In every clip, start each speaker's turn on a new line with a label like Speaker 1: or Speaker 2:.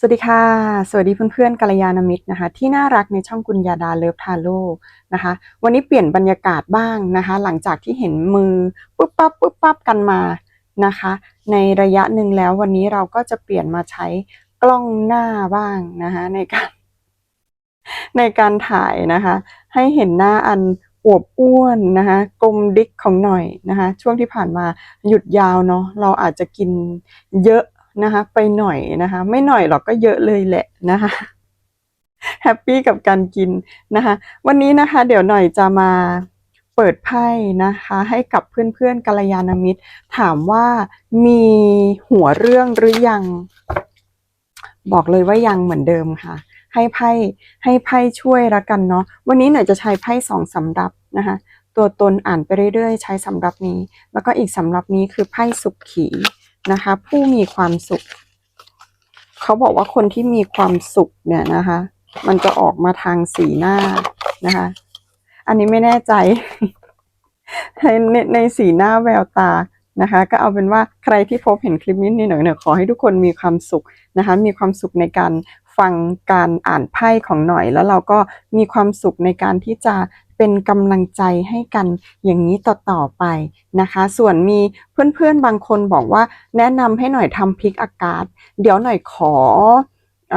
Speaker 1: สวัสดีค่ะ สวัสดีเพื่อนๆกัลยาณมิตรนะคะ ที่น่ารักในช่องกุญญาดาเลิฟทาโร่นะคะ วันนี้เปลี่ยนบรรยากาศบ้างนะคะ หลังจากที่เห็นมือปุ๊บปั๊บปุ๊บปั๊บกันมานะคะ ในระยะหนึ่งแล้ววันนี้เราก็จะเปลี่ยนมาใช้กล้องหน้าบ้างนะคะในการในการถ่ายนะคะ ให้เห็นหน้าอันอวบอ้วนนะคะกลมดิกของหน่อยนะคะ ช่วงที่ผ่านมาหยุดยาวเนาะเราอาจจะกินเยอะ นะคะ ไปหน่อยนะคะ ไม่หน่อยหรอกก็เยอะเลยแหละนะคะแฮปปี้กับการกินนะคะ วันนี้นะคะ เดี๋ยวหน่อยจะมาเปิดไพ่นะคะ ให้กับเพื่อนๆกัลยาณมิตร ถามว่ามีหัวเรื่องหรือยัง บอกเลยว่ายังเหมือนเดิมค่ะ ให้ไพ่ให้ไพ่ช่วยละกันเนาะวันนี้หน่อยจะใช้ไพ่สองสำรับนะคะ ตัวตนอ่านไปเรื่อยๆ ใช้สำรับนี้ แล้วก็อีกสำรับนี้คือไพ่สุขขี นะคะ ผู้มีความสุข เขาบอกว่าคนที่มีความสุขเนี่ยนะคะ มันจะออกมาทางสีหน้านะคะ อันนี้ไม่แน่ใจ ในในในสีหน้าแววตานะคะ ก็เอาเป็นว่าใครที่พบเห็นคลิปนี้นี่หน่อยเนี่ยขอให้ทุกคนมีความสุขนะคะ มีความสุขในการฟังการอ่านไพ่ของหน่อยแล้วเราก็มีความสุขในการที่จะ เป็นกำลังใจให้กันอย่างนี้ต่อๆไปนะคะ ส่วนมีเพื่อนๆบางคนบอกว่าแนะนำให้หน่อยทำพริกอากาศ เดี๋ยวหน่อยขออ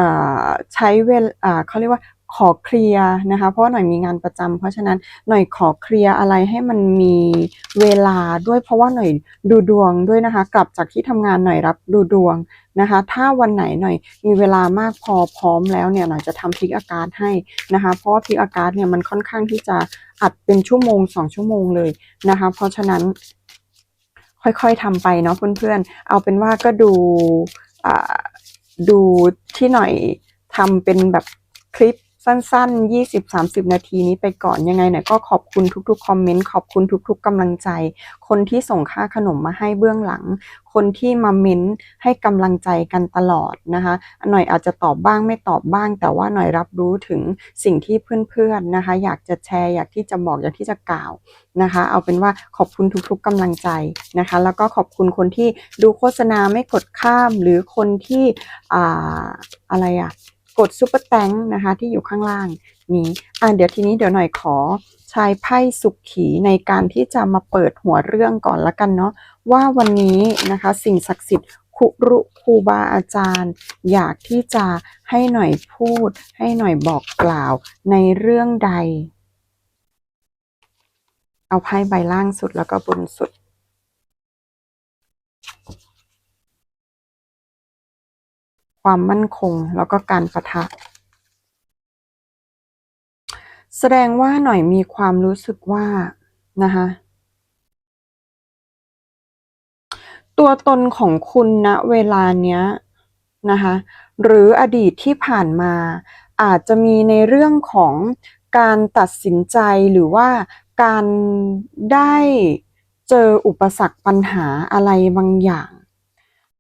Speaker 1: ใช้เวล่าเขาเรียกว่า ขอเคลียร์นะคะ เพราะว่าหน่อยมีงานประจำเพราะฉะนั้นหน่อยขอเคลียร์อะไรให้มันมีเวลาด้วยเพราะว่าหน่อยดูดวงด้วยนะคะ กลับจากที่ทำงานหน่อยรับดูดวงนะคะ ถ้าวันไหนหน่อยมีเวลามากพอพร้อมแล้วเนี่ยหน่อยจะทำพลิกอากาศให้นะคะ เพราะว่าพลิกอากาศเนี่ยมันค่อนข้างที่จะอัดเป็นชั่วโมงสองชั่วโมงเลยนะคะ เพราะฉะนั้น ค่อยๆทำไปเนาะเพื่อนๆ เอาเป็นว่าก็ดูดูที่หน่อยทำเป็นแบบคลิป สั้นๆ 20-30 นาทีนี้ไปก่อนยังไงหน่อยก็ขอบคุณทุกๆ คอมเมนต์ ขอบคุณทุกๆกำลังใจ คนที่ส่งค่าขนมมาให้เบื้องหลัง คนที่มาเม้นให้กำลังใจกันตลอดนะคะหน่อยอาจจะตอบบ้างไม่ตอบบ้าง แต่ว่าหน่อยรับรู้ถึงสิ่งที่เพื่อนๆนะคะ อยากจะแชร์อยากที่จะบอกอยากที่จะกล่าวนะคะ เอาเป็นว่าขอบคุณทุกๆกำลังใจนะคะ แล้วก็ขอบคุณคนที่ดูโฆษณาไม่กดข้ามหรือคนที่อ่าอะไรอะ กดซุปเปอร์แตงนะคะที่อยู่ข้างล่างนี้อ่าเดี๋ยวทีนี้เดี๋ยวหน่อยขอใช้ไพ่สุขขีในการที่จะมาเปิดหัวเรื่องก่อนละกันเนาะว่าวันนี้นะคะสิ่งศักดิ์สิทธิ์ครูรุครูบาอาจารย์ อยากที่จะให้หน่อยพูด ให้หน่อยบอกกล่าวในเรื่องใด เอาไพ่ใบล่างสุดแล้วก็บนสุด ความมั่นคง แล้วก็การประทะ แสดงว่าหน่อยมีความรู้สึกว่านะคะตัวตนของคุณณเวลาเนี้ยนะคะหรืออดีตที่ผ่านมาอาจจะมีในเรื่องของการตัดสินใจหรือว่าการได้เจออุปสรรคปัญหาอะไรบางอย่าง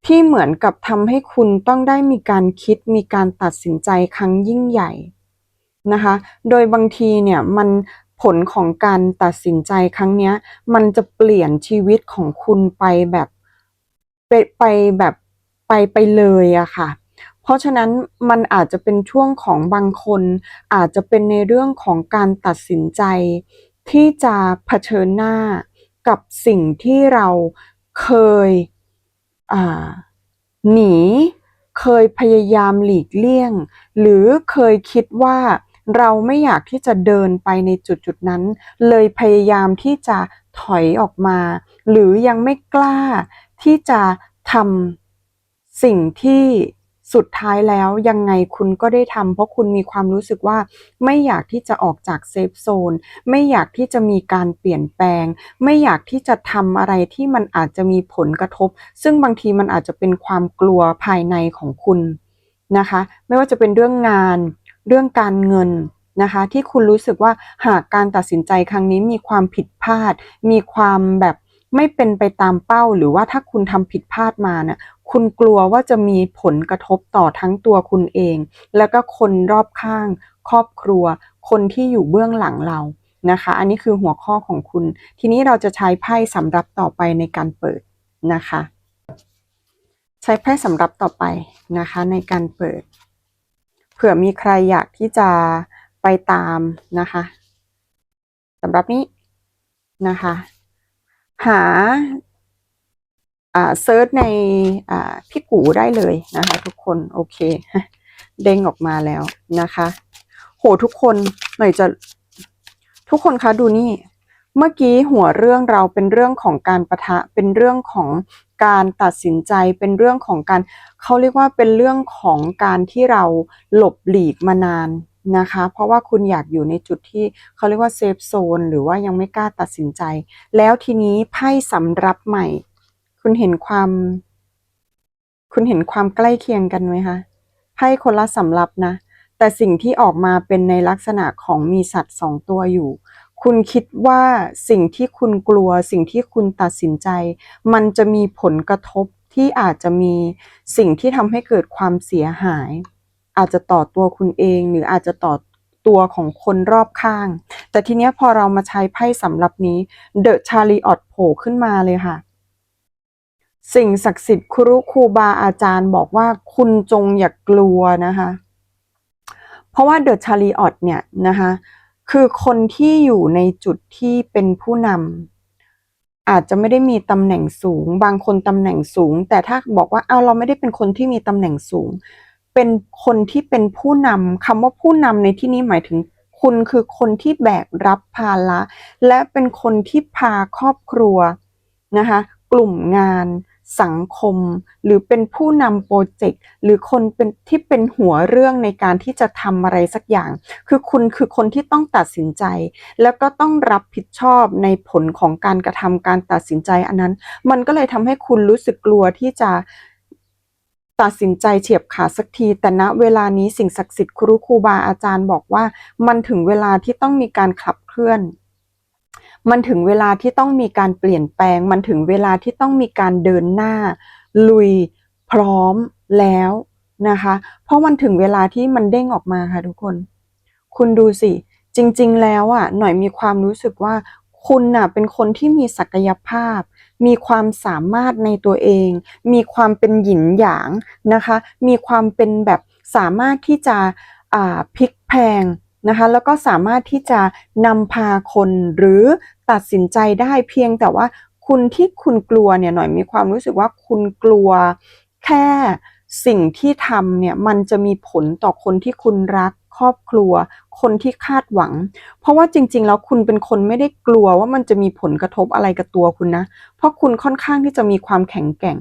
Speaker 1: ที่เหมือนกับทำให้คุณต้องได้มีการคิดมีการตัดสินใจครั้งยิ่งใหญ่นะคะ โดยบางทีเนี่ยมันผลของการตัดสินใจครั้งนี้มันจะเปลี่ยนชีวิตของคุณไปแบบไปไปแบบไปไปเลยอะค่ะ เพราะฉะนั้นมันอาจจะเป็นช่วงของบางคน อาจจะเป็นในเรื่องของการตัดสินใจ ที่จะเผชิญหน้ากับสิ่งที่เราเคย หนีเคยพยายามหลีกเลี่ยง หรือเคยคิดว่าเราไม่อยากที่จะเดินไปในจุดจุดนั้น เลยพยายามที่จะถอยออกมา หรือยังไม่กล้าที่จะทำสิ่งที่ สุดท้ายแล้วยังไงคุณก็ได้ทำเพราะคุณมีความรู้สึกว่าไม่อยากที่จะออกจากเซฟโซนไม่อยากที่จะมีการเปลี่ยนแปลง ไม่อยากที่จะทำอะไรที่มันอาจจะมีผลกระทบ ซึ่งบางทีมันอาจจะเป็นความกลัวภายในของคุณนะคะ ไม่ว่าจะเป็นเรื่องงาน เรื่องการเงินนะคะที่คุณรู้สึกว่าหากการตัดสินใจครั้งนี้มีความผิดพลาด มีความแบบไม่เป็นไปตามเป้า หรือว่าถ้าคุณทำผิดพลาดมาเนี่ย คุณกลัวว่าจะมีผลกระทบต่อทั้งตัวคุณเอง แล้วก็คนรอบข้าง ครอบครัว คนที่อยู่เบื้องหลังเรานะคะ อันนี้คือหัวข้อของคุณ ทีนี้เราจะใช้ไพ่สำหรับต่อไปในการเปิดนะคะเฉช้ไพ่สำหรับต่อไปนะคะในการเปิด เผื่อมีใครอยากที่จะไปตามนะคะสำหรับนี้นะคะ หา เซิร์ชในอ่าพี่กูได้เลยนะคะ ทุกคนโอเค เด้งออกมาแล้วนะคะ โหทุกคนหน่อยจะทุกคนคะดูนี่ เมื่อกี้หัวเรื่องเราเป็นเรื่องของการประทะเป็นเรื่องของการตัดสินใจเป็นเรื่องของการเขาเรียกว่าเป็นเรื่องของการที่เราหลบหลีกมานานนะคะ เพราะว่าคุณอยากอยู่ในจุดที่เขาเรียกว่าเซฟโซนหรือว่ายังไม่กล้าตัดสินใจ แล้วทีนี้ไพ่สำรับใหม่ คุณเห็นความ คุณเห็นความใกล้เคียงกันไหมคะไพ่คนละสำรับนะ แต่สิ่งที่ออกมาเป็นในลักษณะของมีสัตว์สองตัวอยู่ คุณคิดว่าสิ่งที่คุณกลัว สิ่งที่คุณตัดสินใจ มันจะมีผลกระทบที่อาจจะมีสิ่งที่ทำให้เกิดความเสียหาย อาจจะต่อตัวคุณเองหรืออาจจะต่อตัวของคนรอบข้าง แต่ทีเนี้ยพอเรามาใช้ไพ่สำหรับนี้เดอะชาลีออตโผล่ขึ้นมาเลยค่ะ สิ่งศักดิ์สิทธิ์ครูครูบาอาจารย์บอกว่าคุณจงอย่ากกลัวนะคะ เพราะว่าเดอะชาลีออตเนี่ยนะคะคือคนที่อยู่ในจุดที่เป็นผู้นำอาจจะไม่ได้มีตำแหน่งสูง บางคนตำแหน่งสูง แต่ถ้าบอกว่าเอาเราไม่ได้เป็นคนที่มีตำแหน่งสูง เป็นคนที่เป็นผู้นำคำว่าผู้นำในที่นี้หมายถึงคุณคือคนที่แบกรับภาระและเป็นคนที่พาครอบครัวนะคะกลุ่มงาน สังคม หรือเป็นผู้นำโปรเจกต์หรือคนเป็นที่เป็นหัวเรื่องในการที่จะทำอะไรสักอย่าง คือคุณคือคนที่ต้องตัดสินใจ แล้วก็ต้องรับผิดชอบในผลของการกระทำการตัดสินใจอันนั้น มันก็เลยทำให้คุณรู้สึกกลัวที่จะตัดสินใจเฉียบขาดสักที แต่ณเวลานี้สิ่งศักดิ์สิทธิ์ครูครูบาอาจารย์บอกว่า มันถึงเวลาที่ต้องมีการขับเคลื่อน มันถึงเวลาที่ต้องมีการเปลี่ยนแปลง มันถึงเวลาที่ต้องมีการเดินหน้า ลุยพร้อมแล้วนะคะ เพราะมันถึงเวลาที่มันเด้งออกมาค่ะทุกคน คุณดูสิ จริง ๆ แล้วอะ หน่อยมีความรู้สึกว่า คุณน่ะเป็นคนที่มีศักยภาพ มีความสามารถในตัวเอง มีความเป็นหยินหยางนะคะ มีความเป็นแบบสามารถที่จะอ่าพลิกแพง นะคะแล้วก็สามารถที่จะนำพาคนหรือตัดสินใจได้เพียงแต่ว่าคุณที่คุณกลัวเนี่ยหน่อยมีความรู้สึกว่าคุณกลัวแค่สิ่งที่ทำเนี่ยมันจะมีผลต่อคนที่คุณรักครอบครัว คนที่คาดหวัง เพราะว่าจริง ๆ แล้วคุณเป็นคนไม่ได้กลัวว่ามันจะมีผลกระทบอะไรกับตัวคุณนะ เพราะคุณค่อนข้างที่จะมีความแข็งแกร่ง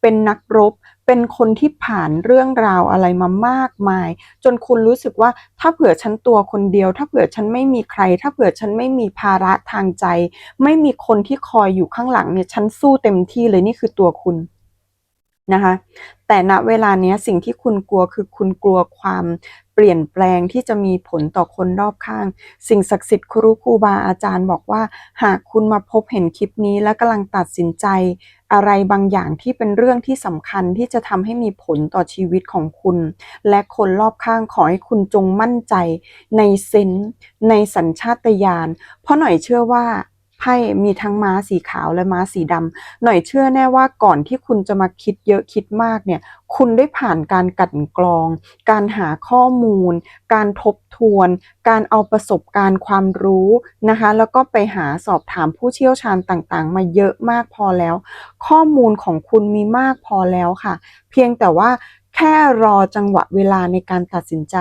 Speaker 1: เป็นนักรบ เป็นคนที่ผ่านเรื่องราวอะไรมามากมาย จนคุณรู้สึกว่าถ้าเผื่อฉันตัวคนเดียว ถ้าเผื่อฉันไม่มีใคร ถ้าเผื่อฉันไม่มีภาระทางใจ ไม่มีคนที่คอยอยู่ข้างหลังเนี่ยฉันสู้เต็มที่เลยนี่คือตัวคุณนะคะแต่ณเวลาเนี้ยสิ่งที่คุณกลัวคือคุณกลัวความ เปลี่ยนแปลงที่จะมีผลต่อคนรอบข้าง สิ่งศักดิ์สิทธิ์ครูครูบาอาจารย์บอกว่า หากคุณมาพบเห็นคลิปนี้และกำลังตัดสินใจอะไรบางอย่างที่เป็นเรื่องที่สำคัญที่จะทำให้มีผลต่อชีวิตของคุณ และคนรอบข้างขอให้คุณจงมั่นใจ ในเซนในสัญชาตญาณเพราะหน่อยเชื่อว่า ไพ่มีทั้งม้าสีขาวและม้าสีดำหน่อยเชื่อแน่ว่าก่อนที่คุณจะมาคิดเยอะคิดมากเนี่ย คุณได้ผ่านการกลันกรอง การหาข้อมูล การทบทวน การเอาประสบการณ์ความรู้นะคะ แล้วก็ไปหาสอบถามผู้เชี่ยวชาญต่างๆ มาเยอะมากพอแล้ว ข้อมูลของคุณมีมากพอแล้วค่ะ เพียงแต่ว่าแค่รอจังหวะเวลาในการตัดสินใจ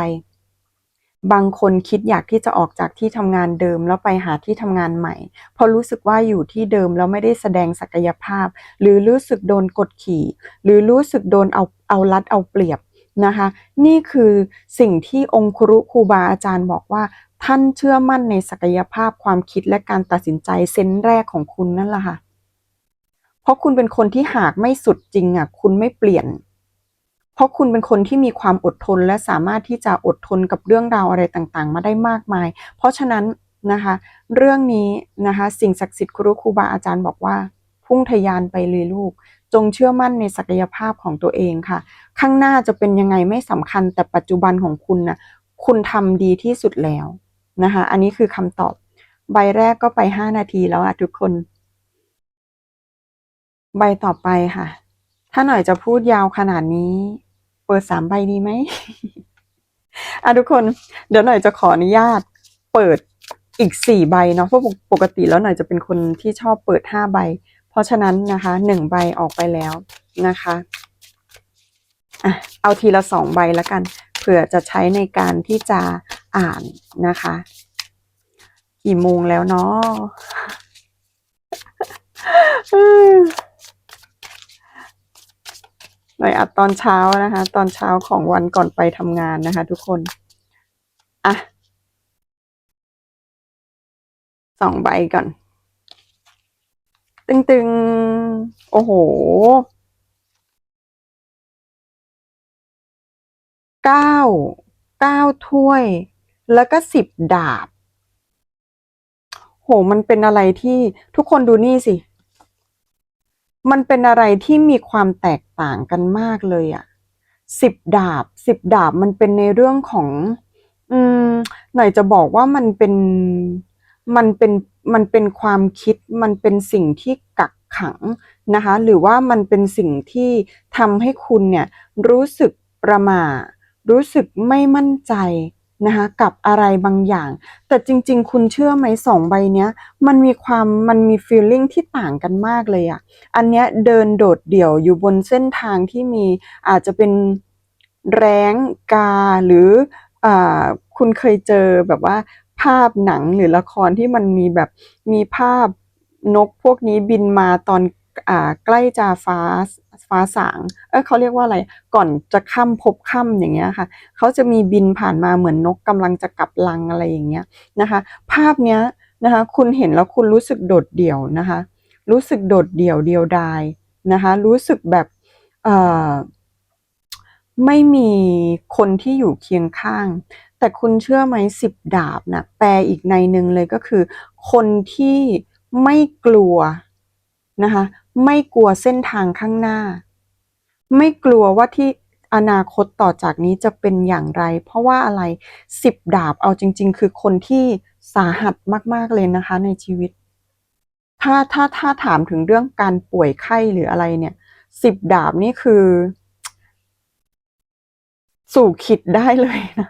Speaker 1: บางคนคิดอยากที่จะออกจากที่ทำงานเดิมแล้วไปหาที่ทำงานใหม่ เพราะรู้สึกว่าอยู่ที่เดิมแล้วไม่ได้แสดงศักยภาพ หรือรู้สึกโดนกดขี่ หรือรู้สึกโดนเอาเอารัดเอาเปรียบนะคะ นี่คือสิ่งที่องครุครูบาอาจารย์บอกว่า ท่านเชื่อมั่นในศักยภาพความคิดและการตัดสินใจเซนส์แรกของคุณนั่นแหละค่ะเพราะคุณเป็นคนที่หากไม่สุดจริงอะคุณไม่เปลี่ยน เพราะคุณเป็นคนที่มีความอดทนและสามารถที่จะอดทนกับเรื่องราวอะไรต่างๆ มาได้มากมาย เพราะฉะนั้นนะคะ เรื่องนี้นะคะสิ่งศักดิ์สิทธิ์ครูครูบาอาจารย์บอกว่า พุ่งทะยานไปเลยลูก จงเชื่อมั่นในศักยภาพของตัวเองค่ะ ข้างหน้าจะเป็นยังไงไม่สำคัญแต่ปัจจุบันของคุณนะคุณทำดีที่สุดแล้วนะคะ อันนี้คือคำตอบ ใบแรกก็ไป 5 นาทีแล้วอะทุกคน ใบต่อไปค่ะ ถ้าหน่อยจะพูดยาวขนาดนี้ เปิดสามใบดีไหมอะทุกคนเดี๋ยวหน่อยจะขออนุญาตเปิดอีกสี่ใบเนาะเพราะปกติแล้วหน่อยจะเป็นคนที่ชอบเปิดห้าใบ เพราะฉะนั้นนะคะหนึ่งใบออกไปแล้วนะคะอะเอาทีละสองใบแล้วกัน เผื่อจะใช้ในการที่จะอ่านนะคะ กี่โมงแล้วเนาะ หน่อยอัดตอนเช้านะคะ ตอนเช้าของวันก่อนไปทำงานนะคะ ทุกคน อะสองใบก่อน ตึงๆ โอ้โหเก้าเก้าถ้วย แล้วก็สิบดาบ โห มันเป็นอะไรที่ทุกคนดูนี่สิ มันเป็นอะไรที่มีความแตกต่างกันมากเลยอะสิบดาบสิบดาบมันเป็นในเรื่องของ อืมหน่อยจะบอกว่ามันเป็นมันเป็นมันเป็นความคิดมันเป็นสิ่งที่กักขังนะคะ หรือว่ามันเป็นสิ่งที่ทำให้คุณเนี่ยรู้สึกประหม่ารู้สึกไม่มั่นใจ นะคะกับอะไรบางอย่าง แต่จริง ๆ คุณเชื่อไหมสองใบเนี้ย มันมีความมันมี feeling ที่ต่างกันมากเลยอะอันเนี้ยเดินโดดเดี่ยวอยู่บนเส้นทางที่มีอาจจะเป็นแร้งกาหรืออ่าคุณเคยเจอแบบว่าภาพหนังหรือละครที่มันมีแบบมีภาพนกพวกนี้บินมาตอน ใกล้จะฟ้าฟ้าสาง เออเขาเรียกว่าอะไร ก่อนจะค่ำพบค่ำอย่างเงี้ยค่ะ เขาจะมีบินผ่านมาเหมือนนกกำลังจะกลับรังอะไรอย่างเงี้ยนะคะ ภาพเนี้ยนะคะ คุณเห็นแล้วคุณรู้สึกโดดเดี่ยวนะคะ รู้สึกโดดเดี่ยวเดียวดายนะคะ รู้สึกแบบเอ่อไม่มีคนที่อยู่เคียงข้าง แต่คุณเชื่อไหมสิบดาบนะแปลอีกในหนึ่งเลยก็คือ คนที่ไม่กลัวนะคะ ไม่กลัวเส้นทางข้างหน้า ไม่กลัวว่าที่อนาคตต่อจากนี้จะเป็นอย่างไร เพราะว่าอะไรสิบดาบเอาจริง ๆ คือคนที่สาหัสมากๆเลยนะคะในชีวิต ถ้าถ้าถ้าถามถึงเรื่องการป่วยไข้หรืออะไรเนี่ยสิบดาบนี่คือ สู่ขิดได้เลยนะ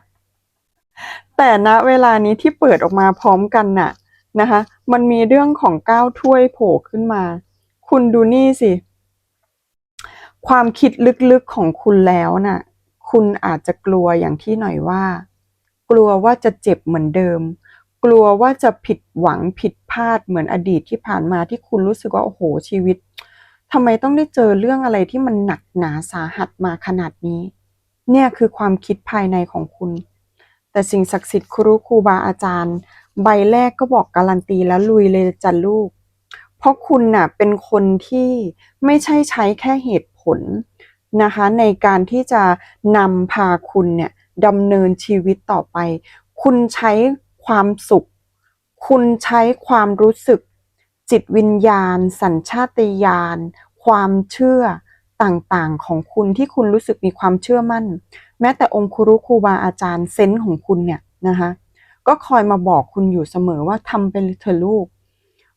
Speaker 1: แต่ณเวลานี้ที่เปิดออกมาพร้อมกันน่ะนะคะ มันมีเรื่องของก้าวถ้วยโผล่ขึ้นมา คุณดูนี่สิ ความคิดลึกๆของคุณแล้วน่ะ คุณอาจจะกลัวอย่างที่หน่อยว่า กลัวว่าจะเจ็บเหมือนเดิม กลัวว่าจะผิดหวังผิดพลาดเหมือนอดีตที่ผ่านมาที่คุณรู้สึกว่าโอ้โหชีวิตทำไมต้องได้เจอเรื่องอะไรที่มันหนักหนาสาหัสมาขนาดนี้ เนี่ยคือความคิดภายในของคุณ แต่สิ่งศักดิ์สิทธิ์ครูครูบาอาจารย์ ใบแรกก็บอกการันตีแล้วลุยเลยจ้ะลูก ราะคุณน่ะเป็นคนที่ไม่ใช่ใช้แค่เหตุผลนะคะในการที่จะนำพาคุณเนี่ยดำเนินชีวิตต่อไป คุณใช้ความสุข คุณใช้ความรู้สึก จิตวิญญาณ สัญชาตญาณ ความเชื่อต่างๆ ของคุณที่คุณรู้สึกมีความเชื่อมั่น แม้แต่องค์ครูครูบาอาจารย์เซนส์ของคุณเนี่ยนะคะก็คอยมาบอกคุณอยู่เสมอว่าทำไปเถอะลูก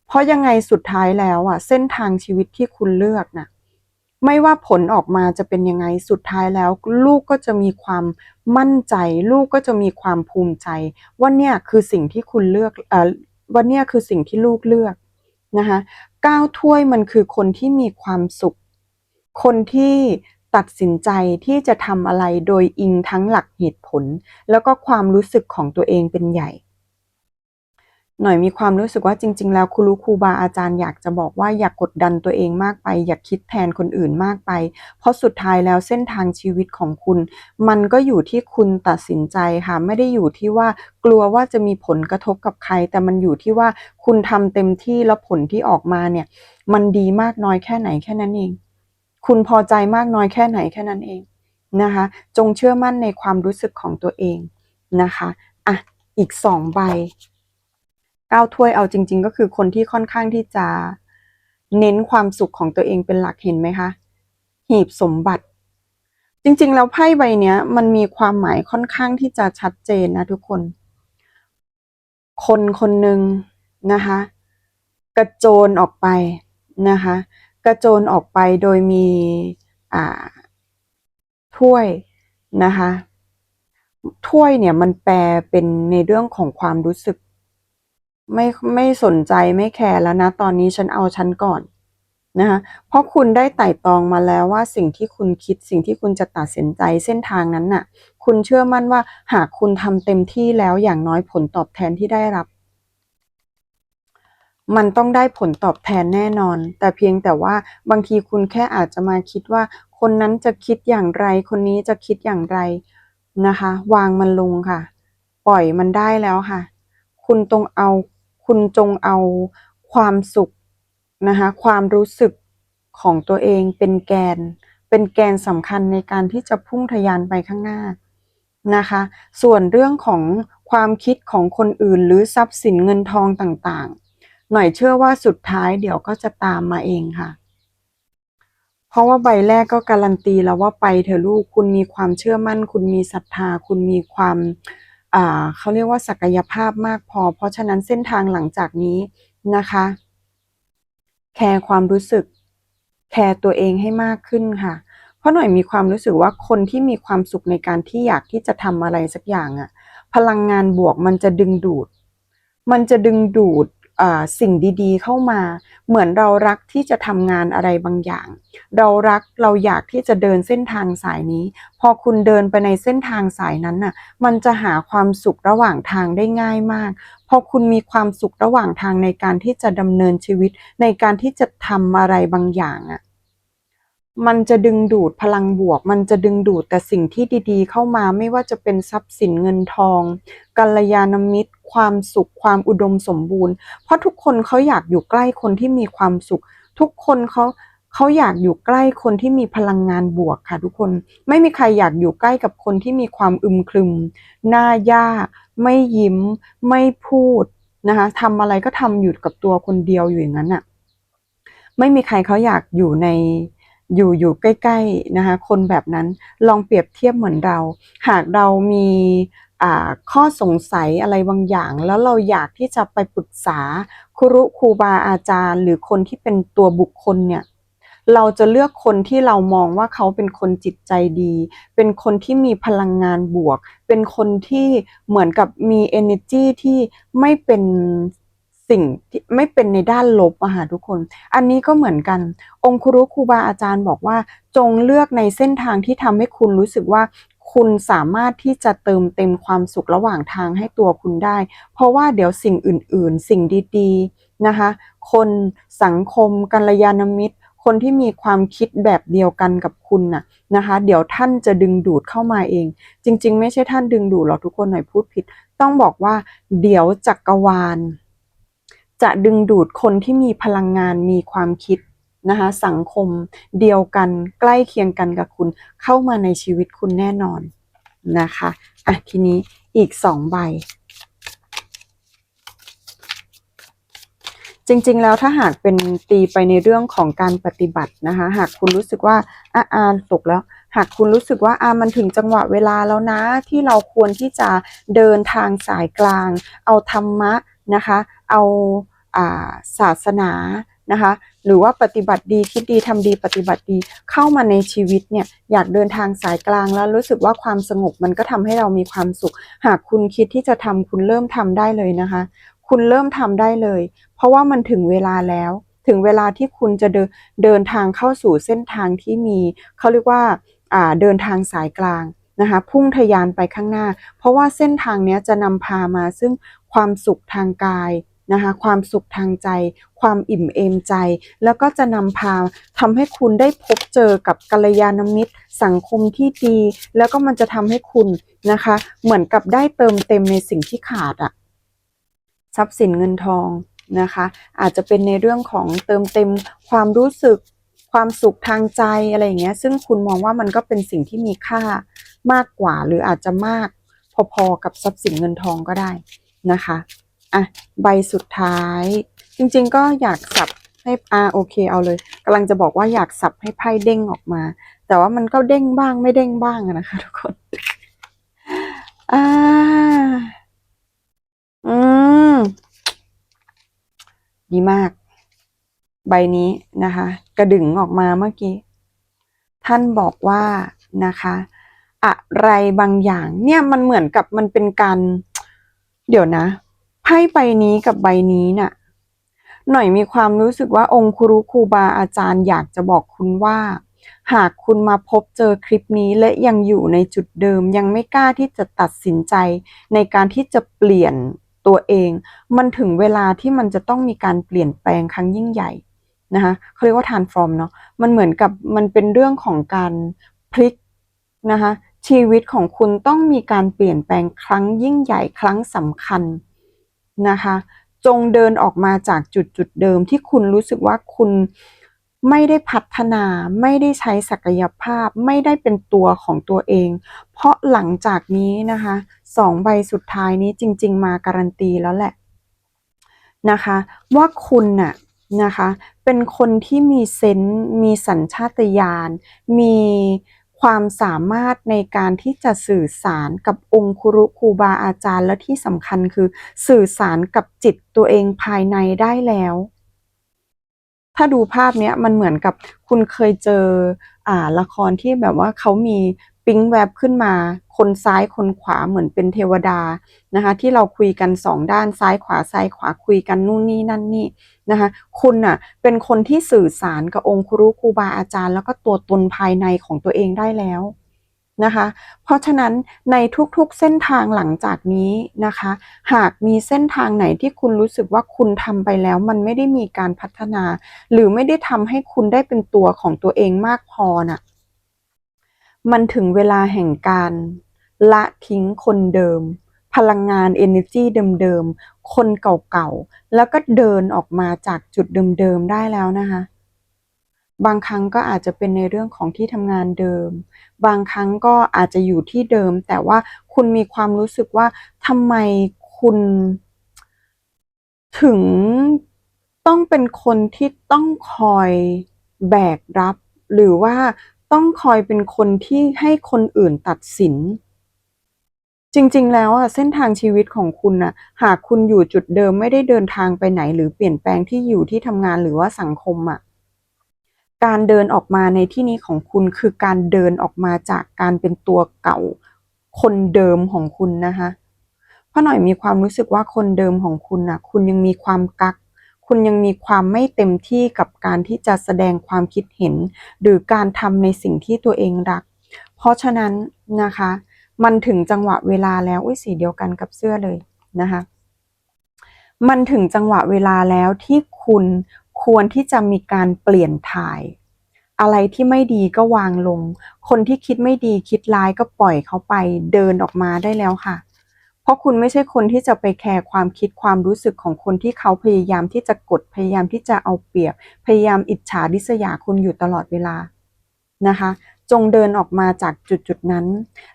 Speaker 1: เพราะยังไงสุดท้ายแล้วอะเส้นทางชีวิตที่คุณเลือกน่ะไม่ว่าผลออกมาจะเป็นยังไงสุดท้ายแล้ว ลูกก็จะมีความมั่นใจ ลูกก็จะมีความภูมิใจว่าเนี่ยคือสิ่งที่คุณเลือกเอ่อว่าเนี่ยคือสิ่งที่ลูกเลือกนะคะก้าวถ้วยมันคือคนที่มีความสุข คนที่ตัดสินใจที่จะทำอะไรโดยอิงทั้งหลักเหตุผล แล้วก็ความรู้สึกของตัวเองเป็นใหญ่ หน่อยมีความรู้สึกว่าจริง ๆ แล้วครูรู้ครูบาอาจารย์อยากจะบอกว่าอย่ากกดดันตัวเองมากไป อย่าคิดแทนคนอื่นมากไป เพราะสุดท้ายแล้วเส้นทางชีวิตของคุณ มันก็อยู่ที่คุณตัดสินใจค่ะ ไม่ได้อยู่ที่ว่ากลัวว่าจะมีผลกระทบกับใคร แต่มันอยู่ที่ว่าคุณทำเต็มที่แล้วผลที่ออกมาเนี่ย มันดีมากน้อยแค่ไหนแค่นั้นเอง คุณพอใจมากน้อยแค่ไหนแค่นั้นเองนะคะ จงเชื่อมั่นในความรู้สึกของตัวเองนะคะอะอีกสองใบ ก้าถ้วยเอาจริง ๆ ก็คือคนที่ค่อนข้างที่จะเน้นความสุขของตัวเองเป็นหลักเห็นไหมคะหีบสมบัติ จริง ๆ แล้วไพ่ใบเนี้ยมันมีความหมายค่อนข้างที่จะชัดเจนนะทุกคน คนคนหนึ่งนะคะ กระโจนออกไปนะคะ กระโจนออกไปโดยมีอ่าถ้วยนะคะถ้วยเนี่ยมันแปลเป็นในเรื่องของความรู้สึก ไม่ไม่สนใจไม่แคร์แล้วนะ ตอนนี้ฉันเอาฉันก่อนนะคะเพราะคุณได้ไต่ตองมาแล้วว่าสิ่งที่คุณคิดสิ่งที่คุณจะตัดสินใจเส้นทางนั้นน่ะ คุณเชื่อมั่นว่าหากคุณทำเต็มที่แล้วอย่างน้อยผลตอบแทนที่ได้รับ มันต้องได้ผลตอบแทนแน่นอน แต่เพียงแต่ว่าบางทีคุณแค่อาจจะมาคิดว่า คนนั้นจะคิดอย่างไร คนนี้จะคิดอย่างไรนะคะ วางมันลงค่ะ ปล่อยมันได้แล้วค่ะ คุณตรงเอา คุณจงเอาความสุขนะคะความรู้สึกของตัวเองเป็นแกน เป็นแกนสำคัญในการที่จะพุ่งทะยานไปข้างหน้านะคะ ส่วนเรื่องของความคิดของคนอื่นหรือทรัพย์สินเงินทองต่างๆ หน่อยเชื่อว่าสุดท้ายเดี๋ยวก็จะตามมาเองค่ะ เพราะว่าใบแรกก็การันตีแล้วว่าไปเถอะลูกคุณมีความเชื่อมั่น คุณมีศรัทธา คุณมีความ เขาเรียกว่าศักยภาพมากพอ เพราะฉะนั้นเส้นทางหลังจากนี้นะคะ แคร์ความรู้สึก แคร์ตัวเองให้มากขึ้นค่ะ เพราะหน่อยมีความรู้สึกว่าคนที่มีความสุขในการที่อยากที่จะทำอะไรสักอย่างอะพลังงานบวกมันจะดึงดูด มันจะดึงดูด สิ่งดีๆ เข้ามา เหมือนเรารักที่จะทำงานอะไรบางอย่าง เรารักเราอยากที่จะเดินเส้นทางสายนี้ พอคุณเดินไปในเส้นทางสายนั้นน่ะ มันจะหาความสุขระหว่างทางได้ง่ายมาก พอคุณมีความสุขระหว่างทางในการที่จะดำเนินชีวิต ในการที่จะทำอะไรบางอย่างอะมันจะดึงดูดพลังบวก มันจะดึงดูดแต่สิ่งที่ดีๆ เข้ามาไม่ว่าจะเป็นทรัพย์สินเงินทองกัลยาณมิตร ความสุขความอุดมสมบูรณ์ เพราะทุกคนเขาอยากอยู่ใกล้คนที่มีความสุข ทุกคนเขาเขาอยากอยู่ใกล้คนที่มีพลังงานบวกค่ะทุกคน ไม่มีใครอยากอยู่ใกล้กับคนที่มีความอึมครึม หน้ายากไม่ยิ้ม ไม่พูดนะคะทำอะไรก็ทำอยู่กับตัวคนเดียวอยู่อย่างนั้นอะ ไม่มีใครเขาอยากอยู่ในอยู่อยู่ใกล้ๆนะคะคนแบบนั้นลองเปรียบเทียบเหมือนเรา หากเรามี ข้อสงสัยอะไรบางอย่าง แล้วเราอยากที่จะไปปรึกษาครูครูบาอาจารย์ หรือคนที่เป็นตัวบุคคลเนี่ยเราจะเลือกคนที่เรามองว่าเขาเป็นคนจิตใจดี เป็นคนที่มีพลังงานบวก เป็นคนที่เหมือนกับมี energy ที่ไม่เป็นสิ่งที่ไม่เป็นในด้านลบอะค่ะทุกคน อันนี้ก็เหมือนกัน องค์ครูครูบาอาจารย์บอกว่า จงเลือกในเส้นทางที่ทำให้คุณรู้สึกว่า คุณสามารถที่จะเติมเต็มความสุขระหว่างทางให้ตัวคุณได้ เพราะว่าเดี๋ยวสิ่งอื่น ๆ สิ่งดีๆนะคะคนสังคมกัลยาณมิตร คนที่มีความคิดแบบเดียวกันกับคุณน่ะนะคะ เดี๋ยวท่านจะดึงดูดเข้ามาเอง จริง ๆ ไม่ใช่ท่านดึงดูดหรอกทุกคนหน่อยพูดผิด ต้องบอกว่า เดี๋ยวจักรวาล จะดึงดูดคนที่มีพลังงานมีความคิด นะคะสังคมเดียวกันใกล้เคียงกันกับคุณเข้ามาในชีวิตคุณแน่นอนนะคะอะทีนี้อีกสองใบ จริงๆแล้วถ้าหากเป็นตีไปในเรื่องของการปฏิบัตินะคะหากคุณรู้สึกว่าอ่าอ่าตกแล้วหากคุณรู้สึกว่าอ่ามันถึงจังหวะเวลาแล้วนะ ที่เราควรที่จะเดินทางสายกลาง เอาธรรมะนะคะ เอาอ่าศาสนานะคะ หรือว่าปฏิบัติดีคิดดีทำดีปฏิบัติดี เข้ามาในชีวิตเนี่ยอยากเดินทางสายกลางแล้วรู้สึกว่าความสงบมันก็ทำให้เรามีความสุข หากคุณคิดที่จะทำคุณเริ่มทำได้เลยนะคะ คุณเริ่มทำได้เลย เพราะว่ามันถึงเวลาแล้วถึงเวลาที่คุณจะเดินเดินทางเข้าสู่เส้นทางที่มีเขาเรียกว่าาเดินทางสายกลางนะคะพุ่งทะยานไปข้างหน้า เพราะว่าเส้นทางนี้จะนำพามาซึ่งความสุขทางกาย นะคะความสุขทางใจ ความอิ่มเอมใจ แล้วก็จะนำพาทำให้คุณได้พบเจอกับกัลยาณมิตร สังคมที่ดี แล้วก็มันจะทำให้คุณนะคะ เหมือนกับได้เติมเต็มในสิ่งที่ขาดอะทรัพย์สินเงินทองนะคะ อาจจะเป็นในเรื่องของเติมเต็มความรู้สึกความสุขทางใจอะไรอย่างเงี้ย ซึ่งคุณมองว่ามันก็เป็นสิ่งที่มีค่ามากกว่า หรืออาจจะมากพอๆกับทรัพย์สินเงินทองก็ได้นะคะ อะใบสุดท้าย จริงๆก็อยากสับให้อ่าโอเคเอาเลยกำลังจะบอกว่าอยากสับให้ไพ่เด้งออกมา แต่ว่ามันก็เด้งบ้างไม่เด้งบ้างนะคะ ทุกคนอ่าอืมดีมาก ใบนี้นะคะ กระดึงออกมาเมื่อกี้ ท่านบอกว่านะคะ อะไรบางอย่างเนี่ยมันเหมือนกับมันเป็นการ เดี๋ยวนะ ไพ่ใบนี้กับใบนี้น่ะ หน่อยมีความรู้สึกว่าองค์ครูครูบาอาจารย์อยากจะบอกคุณว่า หากคุณมาพบเจอคลิปนี้และยังอยู่ในจุดเดิม ยังไม่กล้าที่จะตัดสินใจในการที่จะเปลี่ยนตัวเอง มันถึงเวลาที่มันจะต้องมีการเปลี่ยนแปลงครั้งยิ่งใหญ่นะคะเขาเรียกว่า transform เนาะมันเหมือนกับมันเป็นเรื่องของการพลิกนะคะชีวิตของคุณต้องมีการเปลี่ยนแปลงครั้งยิ่งใหญ่ครั้งสำคัญ นะคะ จงเดินออกมาจากจุดจุดเดิมที่คุณรู้สึกว่าคุณไม่ได้พัฒนาไม่ได้ใช้ศักยภาพไม่ได้เป็นตัวของตัวเอง เพราะหลังจากนี้นะคะสองใบสุดท้ายนี้จริง ๆ มาการันตีแล้วแหละนะคะ ว่าคุณน่ะนะคะ เป็นคนที่มีเซนส์มีสัญชาตญาณมี ความสามารถในการที่จะสื่อสารกับองค์ครูครูบาอาจารย์และที่สำคัญคือสื่อสารกับจิตตัวเองภายในได้แล้ว ถ้าดูภาพเนี้ยมันเหมือนกับคุณเคยเจออ่าละครที่แบบว่าเขามี ปิ๊งแวบขึ้นมา คนซ้ายคนขวาเหมือนเป็นเทวดานะคะที่เราคุยกันสองด้านซ้ายขวาซ้ายขวาคุยกันนู่นนี่นั่นนี่นะคะคุณน่ะเป็นคนที่สื่อสารกับองค์ครูครูบาอาจารย์ แล้วก็ตัวตนภายในของตัวเองได้แล้วนะคะเพราะฉะนั้นในทุกๆเส้นทางหลังจากนี้นะคะ หากมีเส้นทางไหนที่คุณรู้สึกว่าคุณทำไปแล้ว มันไม่ได้มีการพัฒนา หรือไม่ได้ทำให้คุณได้เป็นตัวของตัวเองมากพอน่ะ มันถึงเวลาแห่งการละทิ้งคนเดิม พลังงาน energy เดิมๆ คนเก่าๆ แล้วก็เดินออกมาจากจุดเดิมๆ ได้แล้วนะคะ บางครั้งก็อาจจะเป็นในเรื่องของที่ทำงานเดิม บางครั้งก็อาจจะอยู่ที่เดิม แต่ว่าคุณมีความรู้สึกว่าทำไมคุณถึงต้องเป็นคนที่ต้องคอยแบกรับ หรือว่า ต้องคอยเป็นคนที่ให้คนอื่นตัดสิน จริงๆ แล้วอะเส้นทางชีวิตของคุณนะหากคุณอยู่จุดเดิมไม่ได้เดินทางไปไหน หรือเปลี่ยนแปลงที่อยู่ที่ทำงานหรือว่าสังคมอะการเดินออกมาในที่นี้ของคุณคือการเดินออกมาจากการเป็นตัวเก่า คนเดิมของคุณนะคะเพราะหน่อยมีความรู้สึกว่าคนเดิมของคุณนะคุณยังมีความกัก คุณยังมีความไม่เต็มที่กับการที่จะแสดงความคิดเห็น หรือการทำในสิ่งที่ตัวเองรัก เพราะฉะนั้นนะคะ มันถึงจังหวะเวลาแล้วอุ้ยสีเดียวกันกับเสื้อเลยนะคะ มันถึงจังหวะเวลาแล้วที่คุณควรที่จะมีการเปลี่ยนถ่าย อะไรที่ไม่ดีก็วางลง คนที่คิดไม่ดีคิดร้ายก็ปล่อยเขาไปเดินออกมาได้แล้วค่ะ ราะคุณไม่ใช่คนที่จะไปแคร์ความคิดความรู้สึกของคนที่เขาพยายามที่จะกดพยายามที่จะเอาเปรียบ พยายามอิจฉาริษยาคุณอยู่ตลอดเวลานะคะ จงเดินออกมาจากจุดจุดนั้น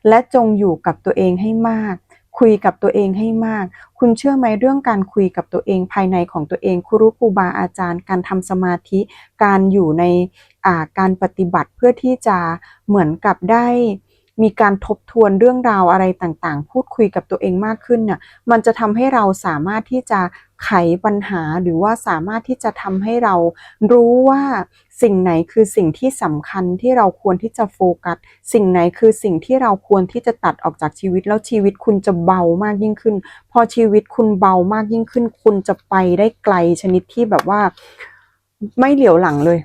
Speaker 1: และจงอยู่กับตัวเองให้มาก คุยกับตัวเองให้มาก คุณเชื่อไหมเรื่องการคุยกับตัวเองภายในของตัวเองครูครูบาอาจารย์ การทำสมาธิ การอยู่ในการปฏิบัติเพื่อที่จะเหมือนกับได้ มีการทบทวนเรื่องราวอะไรต่างๆ พูดคุยกับตัวเองมากขึ้นน่ะมันจะทำให้เราสามารถที่จะไขปัญหาหรือว่าสามารถที่จะทำให้เรารู้ว่าสิ่งไหนคือสิ่งที่สำคัญที่เราควรที่จะโฟกัส สิ่งไหนคือสิ่งที่เราควรที่จะตัดออกจากชีวิตแล้วชีวิตคุณจะเบามากยิ่งขึ้น พอชีวิตคุณเบามากยิ่งขึ้น คุณจะไปได้ไกลชนิดที่แบบว่า ไม่เหลียวหลังเลย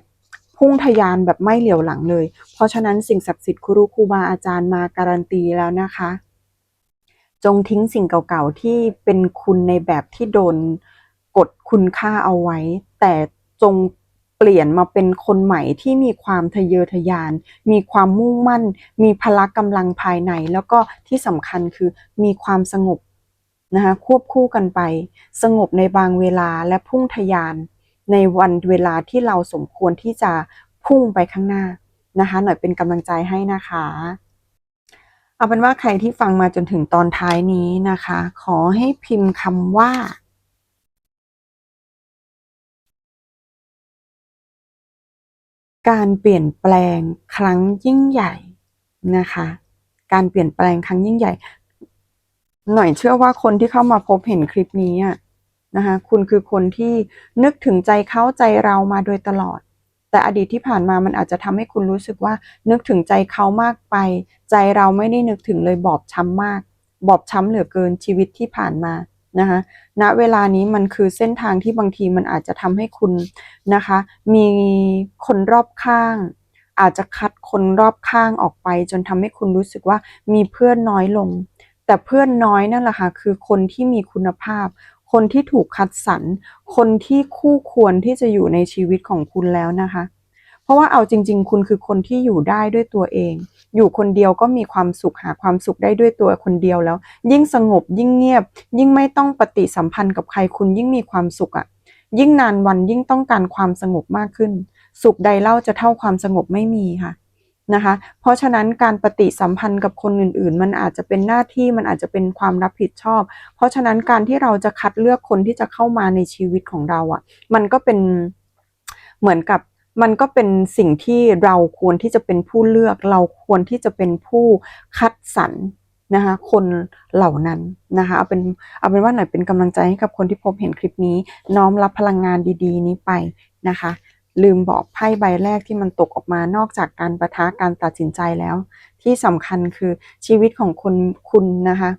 Speaker 1: พุ่งทะยานแบบไม่เหลียวหลังเลย เพราะฉะนั้นสิ่งศักดิ์สิทธิ์ครูครูบาอาจารย์มาการันตีแล้วนะคะ จงทิ้งสิ่งเก่าๆที่เป็นคุณในแบบที่โดนกดคุณค่าเอาไว้ แต่จงเปลี่ยนมาเป็นคนใหม่ที่มีความทะเยอทะยาน มีความมุ่งมั่น มีพละกำลังภายใน แล้วก็ที่สำคัญคือมีความสงบนะคะควบคู่กันไป สงบในบางเวลาและพุ่งทะยาน ในวันเวลาที่เราสมควรที่จะพุ่งไปข้างหน้านะคะ หน่อยเป็นกำลังใจให้นะคะ เอาเป็นว่าใครที่ฟังมาจนถึงตอนท้ายนี้นะคะ ขอให้พิมพ์คำว่าการเปลี่ยนแปลงครั้งยิ่งใหญ่นะคะ การเปลี่ยนแปลงครั้งยิ่งใหญ่ หน่อยเชื่อว่าคนที่เข้ามาพบเห็นคลิปนี้อะ นะคะคุณคือคนที่นึกถึงใจเขาใจเรามาโดยตลอด แต่อดีตที่ผ่านมามันอาจจะทำให้คุณรู้สึกว่านึกถึงใจเขามากไป ใจเราไม่ได้นึกถึงเลยบอบช้ำมาก บอบช้ำเหลือเกินชีวิตที่ผ่านมานะคะณเวลานี้มันคือเส้นทางที่บางทีมันอาจจะทำให้คุณนะคะ มีคนรอบข้าง อาจจะคัดคนรอบข้างออกไป จนทำให้คุณรู้สึกว่ามีเพื่อนน้อยลง แต่เพื่อนน้อยนั่นแหละค่ะคือคนที่มีคุณภาพ คนที่ถูกคัดสรรคนที่คู่ควรที่จะอยู่ในชีวิตของคุณแล้วนะคะ เพราะว่าเอาจริง ๆ คุณคือคนที่อยู่ได้ด้วยตัวเอง อยู่คนเดียวก็มีความสุขหาความสุขได้ด้วยตัวคนเดียวแล้ว ยิ่งสงบยิ่งเงียบ ยิ่งไม่ต้องปฏิสัมพันธ์กับใครคุณยิ่งมีความสุขอะ่ะยิ่งนานวันยิ่งต้องการความสงบมากขึ้น สุขใดเล่าจะเท่าความสงบไม่มีค่ะ นะคะ เพราะฉะนั้นการปฏิสัมพันธ์กับคนอื่นๆ มันอาจจะเป็นหน้าที่มันอาจจะเป็นความรับผิดชอบ เพราะฉะนั้นการที่เราจะคัดเลือกคนที่จะเข้ามาในชีวิตของเราอะ่ะ มันก็เป็นเหมือนกับมันก็เป็นสิ่งที่เราควรที่จะเป็นผู้เลือก เราควรที่จะเป็นผู้คัดสรรนะคะคนเหล่านั้นนะคะเอาเป็นเอาเป็นว่าหน่อยเป็นกำลังใจให้กับคนที่พบเห็นคลิปนี้ น้อมรับพลังงานดี ๆ นี้ไปนะคะ ลืมบอกไพ่ใบแรกที่มันตกออกมานอกจากการประทะการตัดสินใจแล้ว ที่สำคัญคือชีวิตของคนคุณนะคะ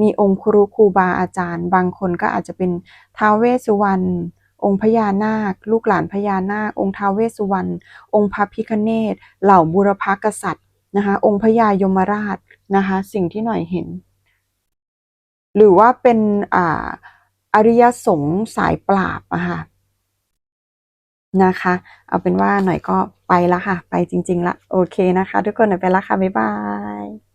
Speaker 1: มีองค์ครูครูบาอาจารย์ บางคนก็อาจจะเป็นท้าวเวสสุวรรณองค์พญานาค ลูกหลานพญานาค องค์ท้าวเวสสุวรรณองค์พระพิคเนตเหล่าบุรพกษัตริย์นะคะองค์พญายมราชนะคะสิ่งที่หน่อยเห็น หรือว่าเป็นออริยสงฆ์สายปราบอะค่ะ นะคะ เอาเป็นว่าหน่อยก็ไปละค่ะ ไปจริง ๆ ละ โอเคนะคะ ทุกคนหน่อยไปละค่ะ บ๊ายบาย